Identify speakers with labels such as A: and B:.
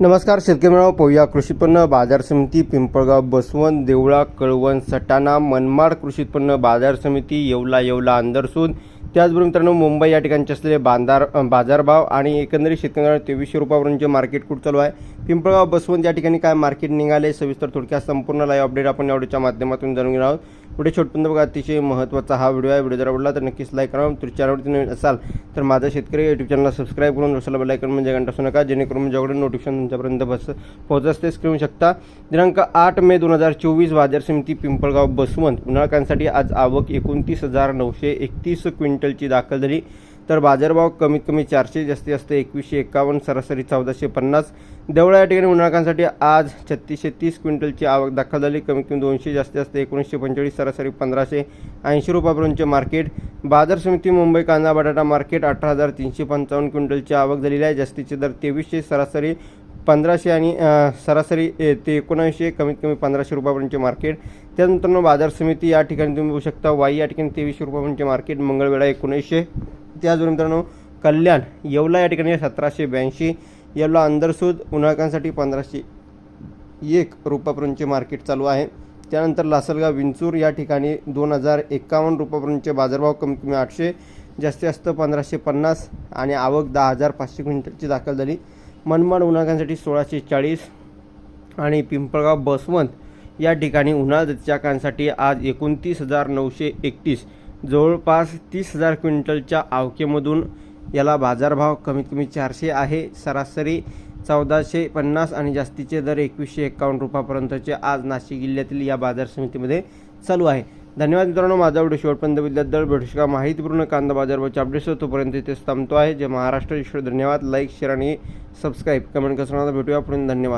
A: नमस्कार शेतकरी पोहया पोया कृषी उत्पन्न बाजार समिती पिंपळगाव बसवंत देवळा कळवण सटाणा मनमाड कृषी उत्पन्न बाजार समिती येवला येवला अंदरसूद त्याचबरोबर मित्रांनो मुंबई या ठिकाणचे असलेले बांधार बाजारभाव आणि एकंदरीत शेतकऱ्यांना तेवीसशे रुपयापर्यंतचे मार्केट कुठं चालू आहे? पिंपळगाव बसवंत या ठिकाणी काय मार्केट निघाले सविस्तर थोडक्यात संपूर्ण लाईव्ह अपडेट आपण या व्हिडिओच्या माध्यमातून जाणून घेणार आहोत. पुढे छोटपर्यंत बघा अतिशय महत्त्वाचा हा व्हिडिओ आहे. व्हिडिओ जर आवडला तर नक्कीच लाईक करा. तुम्ही चॅनलवरती नवीन असाल तर माझा शेतकरी यूट्यूब चॅनलला सबस्क्राईब करून दुसऱ्याला बेलायकन म्हणजे घंटा असू नका जेणेकरून म्हणजे माझ्याकडे नोटिफिकेशन तुमच्यापर्यंत बस पोहोचत असते. स्क्रीन शकता. दिनांक आठ मे दोन हजार चोवीस बाजार समिती पिंपळगाव बसवंत. उन्हाळकांसाठी आज आवक एकोणतीस हजार नऊशे एकतीस क्विंटलची दाखल झाली. तर बाजारभाव कमीत कमी चारशे जास्ती जास्त एकवीसशे एकावन्न सरासरी चौदाशे पन्नास. देवळा या ठिकाणी उन्हाळकांसाठी आज छत्तीसशे तीस क्विंटलची आवक दाखल झाली. कमीत कमी दोनशे जास्ती जास्त एकोणीसशे पंचेचाळीस सरासरी पंधराशे ऐंशी रुपयापर्यंतचे मार्केट. बाजार समिती मुंबई कांदा बटाटा मार्केट अठरा हजार तीनशे पंचावन्न क्विंटलची आवक झालेली आहे. जास्तीचे दर तेवीसशे सरासरी पंधराशे आणि सरासरी ए, ते एकोणऐंशी कमीत कमी पंधराशे रुपयापर्यंतचे मार्केट. त्यानंतर बाजार समिती या ठिकाणी तुम्ही बघू शकता. वाई या ठिकाणी तेवीसशे रुपयापर्यंतचे मार्केट मंगळवेढा एकोणीसशे त्याचबरोबर मित्रांनो कल्याण येवला या ठिकाणी सतराशे ब्याऐंशी येवला अंदरसूद उन्हाळकांसाठी पंधराशे एक रुपयापर्यंतचे मार्केट चालू आहे. त्यानंतर लासलगाव विंचूर या ठिकाणी दोन हजार एकावन्न रुपयापर्यंतचे बाजारभाव कमी कमी आठशे जास्तीत जास्त पंधराशे पन्नास आणि आवक दहा हजार पाचशे क्विंटलची दाखल झाली. मनमाड उन्हाळ्यांसाठी सोळाशे चाळीस आणि पिंपळगाव बसवंत या ठिकाणी उन्हाळ काळासाठी आज एकोणतीस हजार नऊशे एकतीस जवळपास तीस हजार क्विंटलच्या आवकेमधून याला बाजारभाव कमीत कमी चारशे आहे. सरासरी चौदाशे पन्नास आणि जास्तीचे दर एकवीसशे एकावन्न रुपयापर्यंतचे आज नाशिक जिल्ह्यातील या बाजार समितीमध्ये चालू आहे. धन्यवाद मित्रांनो माझा व्हिडिओ शेवटपर्यंत बघितल्याबद्दल भेटू का माहितीपूर्ण कांदा बाजारभावचे अपडेट्स तोपर्यंत इथेच थांबतो आहे. जे महाराष्ट्र ईश्वर धन्यवाद. लाईक शेअर आणि सबस्क्राईब कमेंट करण्याला भेटूया. पुढे धन्यवाद.